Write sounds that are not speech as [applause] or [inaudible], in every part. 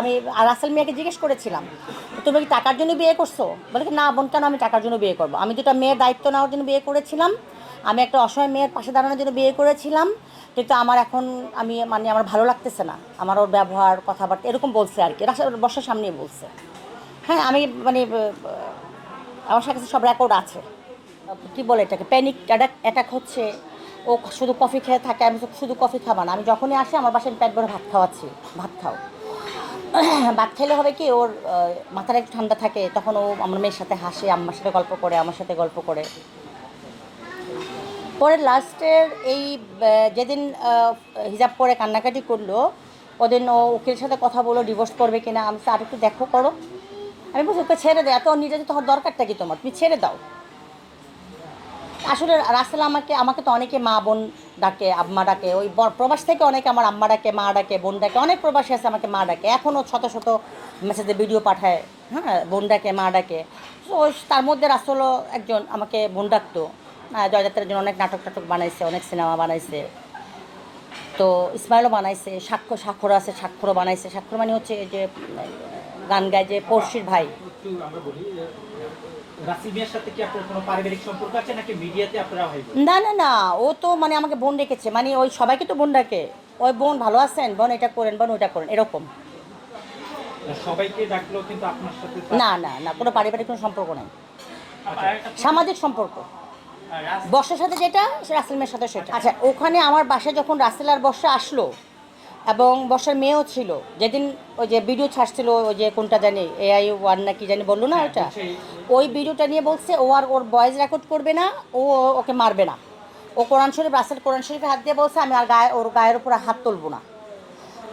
আমি রাসেল মিয়াকে জিজ্ঞেস করেছিলাম, তুমি কি টাকার জন্য বিয়ে করছ? বলে কি, না বোন, কেন আমি টাকার জন্য বিয়ে করব? আমি দুটো মেয়ের দায়িত্ব নেওয়ার জন্য বিয়ে করেছিলাম। আমি একটা অসহায় মেয়ের পাশে দাঁড়ানোর জন্য বিয়ে করেছিলাম। কিন্তু আমার এখন আমি মানে আমার ভালো লাগতেছে না। আমার ওর ব্যবহার, কথাবার্তা এরকম বলছে আর কি। বর্ষার সামনেই বলছে। হ্যাঁ আমি মানে আমার কাছে সব রেকর্ড আছে। কি বলে এটাকে? প্যানিক অ্যাটাক অ্যাটাক হচ্ছে। ও শুধু কফি খেয়ে থাকে, আমি শুধু কফি খাবা না। আমি যখনই আসি, আমার বাসায় পেট ভরে ভাত খাওয়াচ্ছি। ভাত খাও। ভাত খেলে হবে কি? ওর মাথাটা একটু ঠান্ডা থাকে, তখন ও আমার মেয়ের সাথে হাসে আমার সাথে গল্প করে, আমার সাথে গল্প করে। পরে লাস্টের এই যেদিন হিজাব পরে কান্নাকাটি করল, ওদিন ও উকিলের সাথে কথা বলো ডিভোর্স করবে কিনা, আমি আর একটু দেখো করো। আমি বলছি, ওকে ছেড়ে দে, এত নিজে তোমার দরকারটা কি তোমার? তুমি ছেড়ে দাও। আসলে রাসেল আমাকে আমাকে তো অনেকে মা বোন ডাকে, আম্মা ডাকে, ওই প্রবাস থেকে অনেকে আমার আম্মা ডাকে, মা ডাকে, বোন ডাকে, অনেক প্রবাসী আছে আমাকে মা ডাকে। এখনও শত শত মেসেজে ভিডিও পাঠায় হ্যাঁ বোন ডাকে, মা ডাকে। তো তার মধ্যে রাসেলও একজন আমাকে বোন ডাকতো। জয়যাত্রার জন্য অনেক নাটক টাটক বানাইছে, অনেক সিনেমা বানাইছে। তো ইসমাইলও বানাইছে, সাক্ষ্য স্বাক্ষর আছে স্বাক্ষরও বানাইছে। স্বাক্ষর মানে হচ্ছে যে গান গায় যে পড়শির ভাই। সাথে কি আপনার কোনো পারিবারিক সম্পর্ক আছে নাকি মিডিয়াতে আপনারা না না না ও তো মানে আমাকে বোন ডেকেছে মানে ওই সবাইকে তো বোন ডাকে। ওই বোন ভালো আছেন? বোন এটা করেন বোন ওইটা করেন এরকম। সবাইকে ডাকলেও কিন্তু আপনার সাথে না না না কোনো পারিবারিক কোনো সম্পর্ক নেই। আচ্ছা, সামাজিক সম্পর্ক। বর্ষার সাথে যেটা সে রাসেল মেয়ের সাথে সেটা। আচ্ছা ওখানে আমার বাসায় যখন রাসেল আর বর্ষা আসলো এবং বর্ষার মেয়েও ছিল। যেদিন ওই যে ভিডিও ছাড়ছিল ওই যে কোনটা জানি এআই ওয়ান না কি জানি বলল না ওটা ওই ভিডিওটা নিয়ে বলছে ও আর ওর ভয়েস রেকর্ড করবে না ও ওকে মারবে না। ও কোরআন শরীফ রাসেল কোরআন শরীফে হাত দিয়ে বলছে আমি আর গায়ে ওর গায়ের উপর হাত তুলবো না।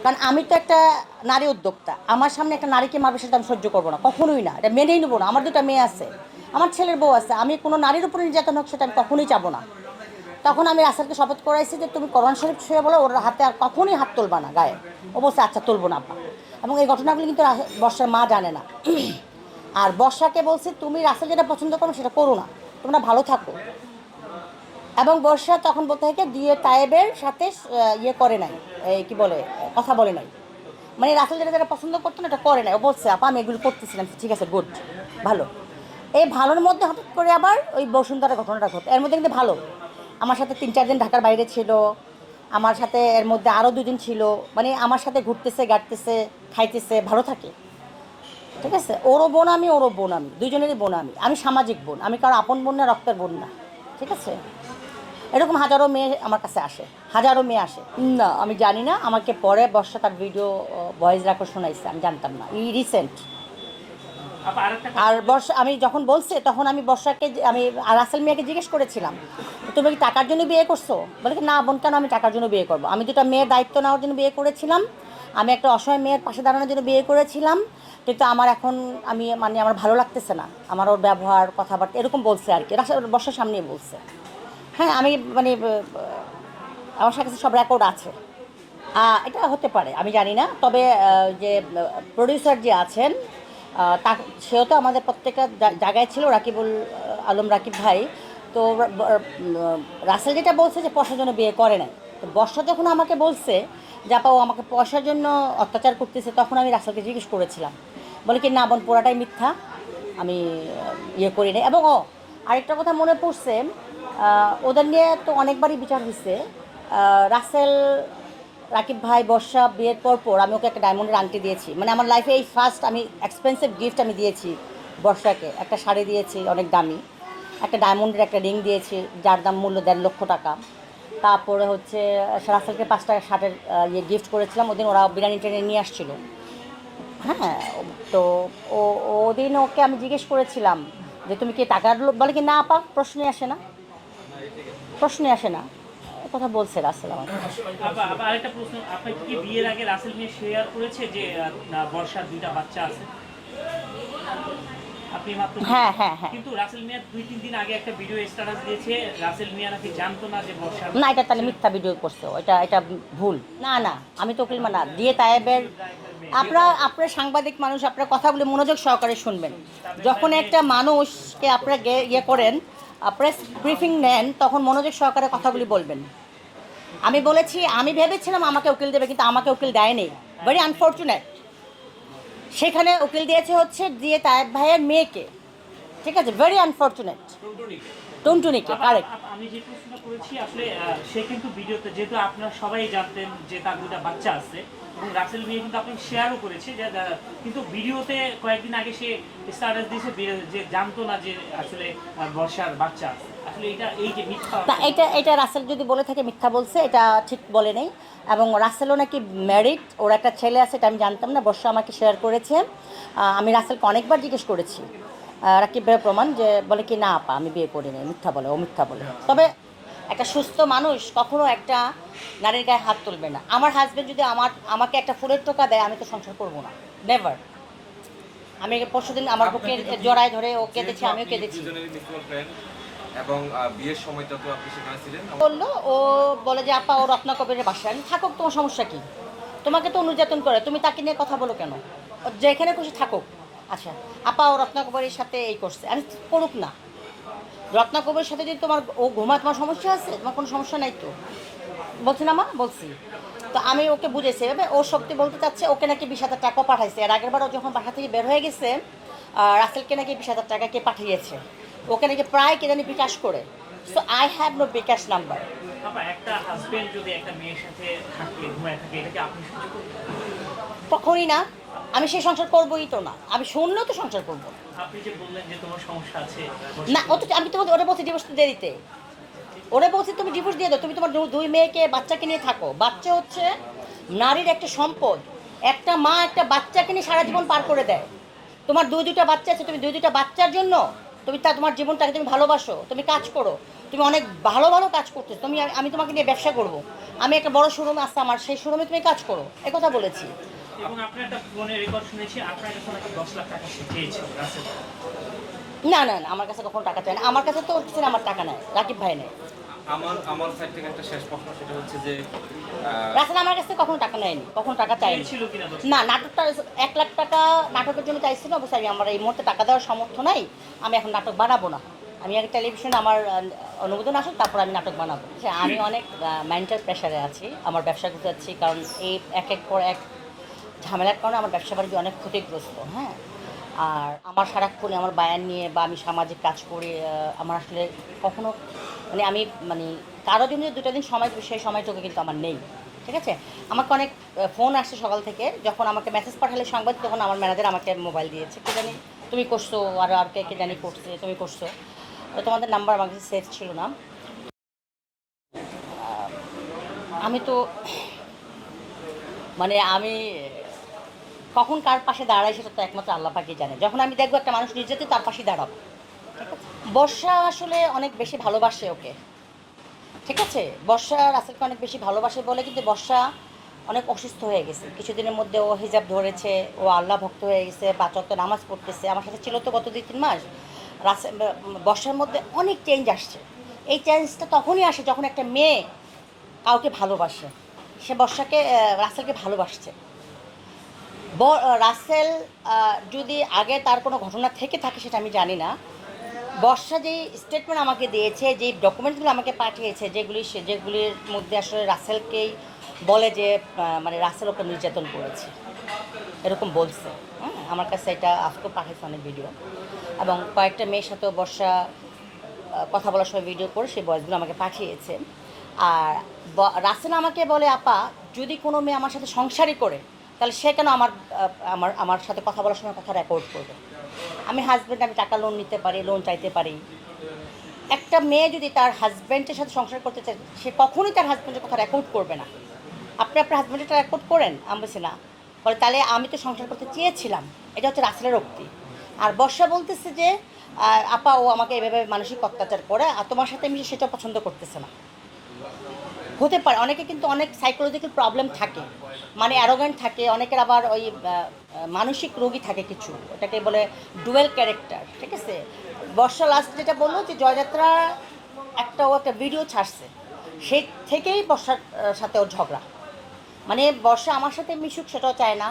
কারণ আমি তো একটা নারী উদ্যোক্তা আমার সামনে একটা নারীকে মারবে সেটা আমি সহ্য করব না কখনোই না এটা মেনেই নেব না আমার দুটো মেয়ে আছে আমার ছেলের বউ আছে আমি কোনো নারীর উপরে নির্যাতন হোক সেটা আমি কখনোই চাবো না। তখন আমি রাসেলকে শপথ করাইছি যে তুমি কোরআন শরীফ ছুঁয়ে বলো, ওর হাতে আর কখনোই হাত তুলবা না গায়ে। বলছে আচ্ছা তুলবো না আপা এবং এই ঘটনাগুলি কিন্তু বর্ষার মা জানে না। [clears throat] আর বর্ষাকে বলছি, তুমি রাসেল যেটা পছন্দ করো, সেটা করো না। তোমরা ভালো থাকো। এবং বর্ষা তখন বলতে থাকে, দিয়ে তায়েবের সাথে ইয়ে করে নাই। এই কি বলে, কথা বলে নাই। মানে রাসেল যেটা যেটা পছন্দ করতো না, এটা করে নাই। বলছে, আপা, আমি এগুলো করতেছিলাম ঠিক আছে গুড ভালো। এই ভালোর মধ্যে হঠাৎ করে আবার ওই বসুন্ধরা ঘটনাটা ঘটে। এর মধ্যে কিন্তু ভালো। আমার সাথে তিন, চার দিন ঢাকার বাইরে ছিল। আমার সাথে এর মধ্যে আরও দুদিন ছিল। মানে আমার সাথে ঘুরতেছে, গাড়তেছে, খাইতেছে, ভালো থাকে। ঠিক আছে? ওরও বোন আমি, ওরও বোন আমি। দুজনেরই বোন আমি। আমি সামাজিক বোন। আমি কারও আপন বোন না, রক্তের বোন না। ঠিক আছে? এরকম হাজারো মেয়ে আমার কাছে আসে। হাজারো মেয়ে আসে। না, আমি জানি না। আমাকে পরে বর্ষা তার ভিডিও ভয়েস রেকর্ড শোনাইছে। আমি জানতাম না। ই রিসেন্ট আর বর্ষা আমি যখন বলছে তখন আমি বর্ষাকে আমি আর রাসেল মিয়াকে জিজ্ঞেস করেছিলাম তুমি কি টাকার জন্য বিয়ে করছ? বলে কি না বোন কেন আমি টাকার জন্য বিয়ে করব? আমি দুটো মেয়ের দায়িত্ব নেওয়ার জন্য বিয়ে করেছিলাম। আমি একটা অসহায় মেয়ের পাশে দাঁড়ানোর জন্য বিয়ে করেছিলাম। কিন্তু আমার এখন আমি মানে আমার ভালো লাগতেছে না। আমার ওর ব্যবহার কথাবার্তা এরকম বলছে আর কি। বর্ষার সামনেই বলছে। হ্যাঁ আমি মানে আমার কাছে সব রেকর্ড আছে। এটা হতে পারে আমি জানি না। তবে যে প্রডিউসার যে আছেন তা, সেও তো আমাদের প্রত্যেকটা জায়গায় ছিল, রাকিবুল আলম, রাকিব ভাই। তো রাসেল যেটা বলছে যে পয়সার জন্য বিয়ে করে নাই। তো বর্ষা যখন আমাকে বলছে যে, আপা, ও আমাকে পয়সার জন্য অত্যাচার করতেছে, তখন আমি রাসেলকে জিজ্ঞেস করেছিলাম। বলে কি, না বোন পোড়াটাই মিথ্যা। আমি ইয়ে করি নাই। এবং, ও, আরেকটা কথা মনে পড়ছে ওদের নিয়ে তো অনেকবারই বিচার হয়েছে রাসেল রাকিব ভাই, বর্ষা, বিয়ের পর পর আমি ওকে একটা ডায়মন্ডের আংটি দিয়েছি। মানে আমার লাইফে এই ফার্স্ট আমি এক্সপেন্সিভ গিফট আমি দিয়েছি বর্ষাকে। একটা শাড়ি দিয়েছি, অনেক দামি। একটা ডায়মন্ডের একটা রিং দিয়েছি, যার দাম মূল্য দেড় লক্ষ টাকা। তারপরে হচ্ছে রাসেলকে পাঁচটা শার্টের ইয়ে গিফট করেছিলাম। ওদিন ওরা বিরিয়ানি ট্রেনে নিয়ে আসছিল। হ্যাঁ তো ও, ওদিন ওকে আমি জিজ্ঞেস করেছিলাম যে, তুমি কি টাকার লোক বলে কি, না, আপা প্রশ্নে আসে না। প্রশ্নে আসে না। কথা বলছে রাসেল আমার আরেকটা প্রশ্ন আপনি কি বিয়ের আগে রাসেল মিয়া শেয়ার করেছে যে না, বর্ষার দুইটা বাচ্চা আছে? আপনি মাত্র হ্যাঁ হ্যাঁ হ্যাঁ। কিন্তু রাসেল মিয়া দুই তিন দিন আগে একটা ভিডিও স্ট্যাটাস দিয়েছে রাসেল মিয়া নাকি জানতো না যে বর্ষার না এটা তাহলে মিথ্যা ভিডিও করছে এটা এটা ভুল। না না আমি তো উকিল মানা দিয়ে তায়েবের আপনারা আপনারা সাংবাদিক মানুষ আপনার কথাগুলো মনোযোগ সহকারে শুনবেন। যখন একটা মানুষকে আপনারা ইয়ে করেন প্রেস ব্রিফিং নেন তখন মনোযোগ সহকারে কথাগুলি বলবেন। আমি বলেছি আমি ভেবেছিলাম আমাকে উকিল দেবে কিন্তু আমাকে উকিল দেয়নি। ভেরি আনফর্চুনেট সেখানে উকিল দিয়েছে হচ্ছে দিয়ে তায়েব ভাইয়ের মেয়েকে। ঠিক আছে? ভেরি আনফর্চুনেট টুনটুনিকে কারেক্ট আমি যে প্রশ্নটা করেছি আসলে সে কিন্তু ভিডিওতে যেহেতু আপনারা সবাই জানতেন যে তার দুটা বাচ্চা আছে এবং রাসেল বিয়ে কিন্তু আপনি শেয়ারও করেছে যে কিন্তু ভিডিওতে কয়েকদিন আগে সে স্ট্যাটাস দিয়েছে যে জানতো না যে আসলে বর্ষার বাচ্চা। আসলে এটা এই যে মিথ্যা এটা এটা রাসেল যদি বলে থাকে মিথ্যা বলছে এটা ঠিক বলে নেই। এবং রাসেলও নাকি ম্যারিড ওর একটা ছেলে আছে এটা আমি জানতাম না বর্ষা আমাকে শেয়ার করেছে। আমি রাসেলকে অনেকবার জিজ্ঞেস করেছি। রাকিব ভাইয়ের প্রমাণ যে বলে কি না আপা আমি বিয়ে করি নাই মিথ্যা বলে ও মিথ্যা বলে। তবে একটা সুস্থ মানুষ কখনো একটা নারীর গায়ে হাত তুলবে না। আমার হাজব্যান্ড যদি আমার আমাকে একটা ফুলের টোকা দেয় আমি তো সংসার করব না। নেভার আমি পরশুদিন আমার বুকে জড়ায় ধরে ও কেঁদেছে আমিও কেঁদেছি। দুজনেরই মিউচুয়াল ফ্রেন্ড এবং বিয়ের সময়টা তো আপনি সেখানে ছিলেন বলল ও বলে যে আপা ও রত্না কবিরের বাসায়। আমি থাকুক তোমার সমস্যা কি? তোমাকে তো অনুযাতন করে তুমি তাকে নিয়ে কথা বলো কেন? ও যেখানে খুশি থাকুক। আচ্ছা আপা ও রত্না কবিরের সাথে এই করছে। আমি করুক না। রত্না কবিরের সাথে যদি তোমার ও ঘুমায় তোমার সমস্যা আছে? তোমার কোনো সমস্যা নাই তো? বলছি না মা বলছি। তো আমি ওকে বুঝেছি এভাবে ও সত্যি বলতে চাচ্ছে ওকে নাকি বিশ হাজার টাকা পাঠাইছে। আর আগের বার ও যখন বাসা থেকে বের হয়ে গেছে রাসেলকে নাকি বিশ হাজার টাকা কে পাঠিয়েছে? ওকে নাকি প্রায় কে জানি বিকাশ করে। So I have no bKash number কখনই না। আমি সেই সংসার করবোই তো না। আমি শুনলেও তো সংসার করব আপনি যে বললেন যে তোমার সমস্যা আছে না ও তো আমি তো ওরা বলছি ডিভোর্স দেরিতে। ওরা বলছি তুমি ডিভোর্স দিয়ে দাও তুমি তোমার দুই মেয়েকে বাচ্চাকে নিয়ে থাকো। বাচ্চা হচ্ছে নারীর একটা সম্পদ। একটা মা একটা বাচ্চাকে নিয়ে সারা জীবন পার করে দেয়। তোমার দুই দুইটা বাচ্চা আছে তুমি দুই দুইটা বাচ্চার জন্য তুমি তা তোমার জীবনটাকে তুমি ভালোবাসো তুমি কাজ করো। তুমি অনেক ভালো ভালো কাজ করতে তুমি আমি তোমাকে নিয়ে ব্যবসা করব। আমি একটা বড় শোরুম আছে আমার সেই শোরুমে তুমি কাজ করো। কথা বলেছি। এবং আপনার একটা ফোনে রেকর্ড শুনেছি আপনার কাছে নাকি দশ লাখ টাকা সে চেয়েছিল না না না আমার কাছে কখনো টাকা চায় না। আমার কাছে তো হচ্ছে আমার টাকা নেয় রাকিব ভাই নেয় আমার আমার সাইড থেকে একটা শেষ প্রশ্ন সেটা হচ্ছে যে রাসেল আমার কাছে কখনো টাকা নেয়নি কখনো টাকা দশ না নাটকটা এক লাখ টাকা নাটকের জন্য চাইছিল অবশ্যই আমি আমার এই মুহূর্তে টাকা দেওয়ার সামর্থ্য নাই। আমি এখন নাটক বানাবো না। আমি আগে টেলিভিশনে আমার অনুমোদন আসুক তারপর আমি নাটক বানাবো। আমি অনেক মেন্টাল প্রেশারে আছি। আমার ব্যবসা গুছাচ্ছি কারণ এই এক এক পর এক ঝামেলার কারণে আমার ব্যবসা বাণিজ্য অনেক ক্ষতিগ্রস্ত হ্যাঁ? আর আমার সারাক্ষণে আমার বায়ান নিয়ে বা আমি সামাজিক কাজ করে আমার আসলে কখনো মানে আমি মানে কারও জন্য দুটো দিন সময় সেই সময়টুকু কিন্তু আমার নেই, ঠিক আছে? আমাকে অনেক ফোন আসছে সকাল থেকে, যখন আমাকে মেসেজ পাঠালে সংবাদ তখন আমার ম্যানেজার আমাকে মোবাইল দিয়েছে, কে জানি, তুমি করছ, আর আর কে কে জানি করছে, তুমি করছ। তো তোমাদের নাম্বার আমার কাছে সেভ ছিল না। আমি তো মানে আমি কখন কার পাশে দাঁড়ায় সেটা তো একমাত্র আল্লাহ পাকি জানে। যখন আমি দেখব একটা মানুষ নির্যাতিত, তার পাশে দাঁড়াবো। ঠিক আছে? বর্ষা আসলে অনেক বেশি ভালোবাসে ওকে। ঠিক আছে? বর্ষা রাসেলকে অনেক বেশি ভালোবাসে বলে, কিন্তু বর্ষা অনেক অসুস্থ হয়ে গেছে। কিছুদিনের মধ্যে ও হিজাব ধরেছে, ও আল্লাহ ভক্ত হয়ে গেছে বাচক তো নামাজ পড়তেছে। আমার সাথে ছিল তো গত দুই, তিন মাস। রাসেল, বর্ষার মধ্যে অনেক চেঞ্জ আসছে। এই চেঞ্জটা তখনই আসে যখন একটা মেয়ে কাউকে ভালোবাসে। সে বর্ষাকে রাসেলকে ভালোবাসছে। রাসেল যদি আগে তার কোনো ঘটনা থেকে থাকে সেটা আমি জানি না। বর্ষা যেই স্টেটমেন্ট আমাকে দিয়েছে, যেই ডকুমেন্টসগুলো আমাকে পাঠিয়েছে, যেগুলি সে যেগুলির মধ্যে আসলে রাসেলকেই বলে যে মানে রাসেল ওকে নির্যাতন করেছে। এরকম বলছে। হ্যাঁ আমার কাছে এটা আজকে পাঠিয়েছে অনেক ভিডিও এবং কয়েকটা মেয়ের সাথেও বর্ষা কথা বলার সময় ভিডিও করে সেই ভয়েসগুলো আমাকে পাঠিয়েছে। আর রাসেল আমাকে বলে, আপা, যদি কোনো মেয়ে আমার সাথে সংসারই করে তাহলে সে কেন আমার আমার আমার সাথে কথা বলার সময় কথা রেকর্ড করবে? আমি হাজব্যান্ড আমি টাকা লোন নিতে পারি লোন চাইতে পারি। একটা মেয়ে যদি তার হাজব্যান্ডের সাথে সংসার করতে চায়, সে কখনোই তার হাজব্যান্ডের কথা রেকর্ড করবে না। আপনি আপনার হাজব্যান্ডেরটা রেকর্ড করেন? আমি বলছি না। বলে, তাহলে আমি তো সংসার করতে চেয়েছিলাম। এটা হচ্ছে রাসেলের রক্তি আর বর্ষা বলতেছে যে আপা, ও আমাকে এভাবে মানসিক অত্যাচার করে, আর তোমার সাথে মিশে সেটা পছন্দ করতেছে না। হতে পারে, অনেকে কিন্তু অনেক সাইকোলজিক্যাল প্রবলেম থাকে। মানে অ্যারোগেন্ট থাকে, অনেকের আবার ওই মানসিক রোগী থাকে কিছু। ওটাকে বলে ডুয়েল ক্যারেক্টার ঠিক আছে? বর্ষা লাস্ট যেটা বলল যে জয়যাত্রা একটা ও একটা ভিডিও ছাড়ছে। সেই থেকেই বর্ষার সাথে ওর ঝগড়া। মানে বর্ষা আমার সাথে মিশুক সেটাও চায় না।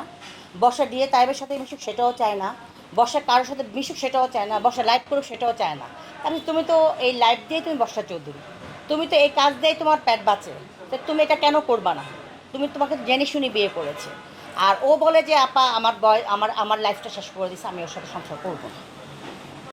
বর্ষা দিয়ে তাইবের সাথে মিশুক সেটাও চায় না। বর্ষা কারোর সাথে মিশুক সেটাও চায় না। বর্ষা লাইভ করুক সেটাও চায় না। তাহলে তুমি তো এই লাইভ দিয়ে তুমি বর্ষা চৌধুরী। তুমি তো এই কাজ দিয়েই তোমার প্যাট বাঁচে। তো তুমি এটা কেন করবা না? তুমি তোমাকে জেনে শুনি বিয়ে করেছে। আর ও বলে যে, আপা, আমার বয়, আমার আমার লাইফটা শেষ করে দিছে, আমি ওর সাথে সংসার করব না।